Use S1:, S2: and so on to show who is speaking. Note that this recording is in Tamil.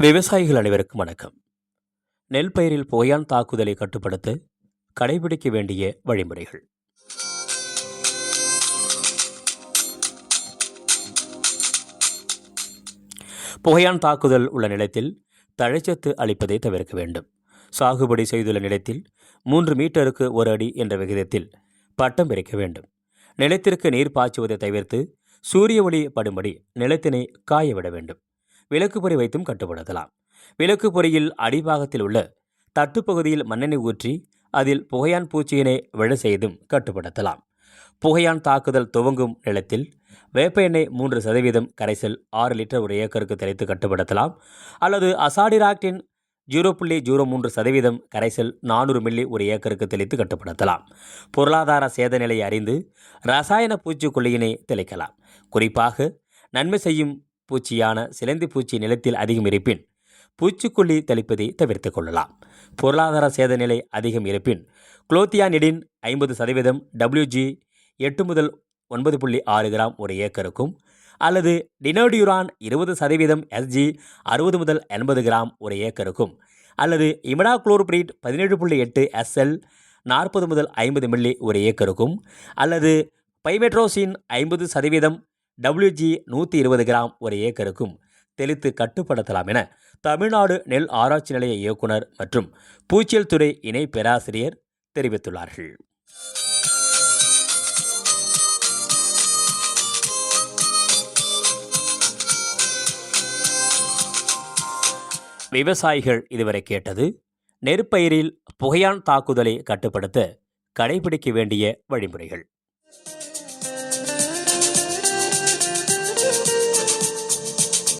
S1: விவசாயிகள் அனைவருக்கும் வணக்கம். நெல் பயிரில் புகையான் தாக்குதலை கட்டுப்படுத்த கடைபிடிக்க வேண்டிய வழிமுறைகள். புகையான் தாக்குதல் உள்ள நிலத்தில் தழைச்சத்து அளிப்பதை தவிர்க்க வேண்டும். சாகுபடி செய்துள்ள நிலத்தில் மூன்று மீட்டருக்கு ஒரு அடி என்ற விகிதத்தில் பட்டம் பிரிக்க வேண்டும். நிலத்திற்கு நீர் பாய்ச்சுவதை தவிர்த்து சூரிய ஒளி படும்படி நிலத்தினை காய விட வேண்டும். விளக்குப்பொறி வைத்தும் கட்டுப்படுத்தலாம். விளக்குப்பொறியில் அடிபாகத்தில் உள்ள தட்டுப்பகுதியில் மண்ணெண்ணெய் ஊற்றி அதில் புகையான் பூச்சியினை விழ செய்தும் கட்டுப்படுத்தலாம். புகையான் தாக்குதல் துவங்கும் நிலத்தில் வேப்ப எண்ணெய் மூன்று சதவீதம் கரைசல் ஆறு லிட்டர் ஒரு ஏக்கருக்கு தெளித்து கட்டுப்படுத்தலாம். அல்லது அசாடிராக்டின் ஜீரோ புள்ளி ஜீரோ மூன்று சதவீதம் கரைசல் நானூறு மில்லி ஒரு ஏக்கருக்கு தெளித்து கட்டுப்படுத்தலாம். பொருளாதார சேத நிலையை அறிந்து ரசாயன பூச்சிக்கொல்லியினை தெளிக்கலாம். குறிப்பாக நன்மை செய்யும் பூச்சியான சிலந்தி பூச்சி நிலத்தில் அதிகம் இருப்பின் பூச்சிக்கொல்லி தெளிப்பதை தவிர்த்து கொள்ளலாம். பொருளாதார சேத நிலை அதிகம் இருப்பின் குளோத்தியானிடின் ஐம்பது சதவீதம் டபிள்யூஜி எட்டு முதல் ஒன்பது புள்ளி ஆறு கிராம் ஒரு ஏக்கருக்கும் அல்லது டினோடியூரான் இருபது சதவீதம் எஸ்ஜி அறுபது முதல் எண்பது கிராம் ஒரு ஏக்கருக்கும் அல்லது இமிடாக்ளோர்பிரீட் பதினேழு புள்ளி எட்டு எஸ்எல் நாற்பது முதல் ஐம்பது மில்லி ஒரு ஏக்கருக்கும் அல்லது பைமெட்ரோசின் ஐம்பது சதவீதம் டபிள்யூஜி நூற்றி இருபது கிராம் ஒரு ஏக்கருக்கும் தெளித்து கட்டுப்படுத்தலாம் என தமிழ்நாடு நெல் ஆராய்ச்சி நிலைய இயக்குனர் மற்றும் பூச்சியல் துறை இணை பேராசிரியர் தெரிவித்துள்ளார்கள். விவசாயிகள் இதுவரை கேட்டது நெற்பயிரில் புகையான் தாக்குதலை கட்டுப்படுத்த கடைபிடிக்க வேண்டிய வழிமுறைகள்.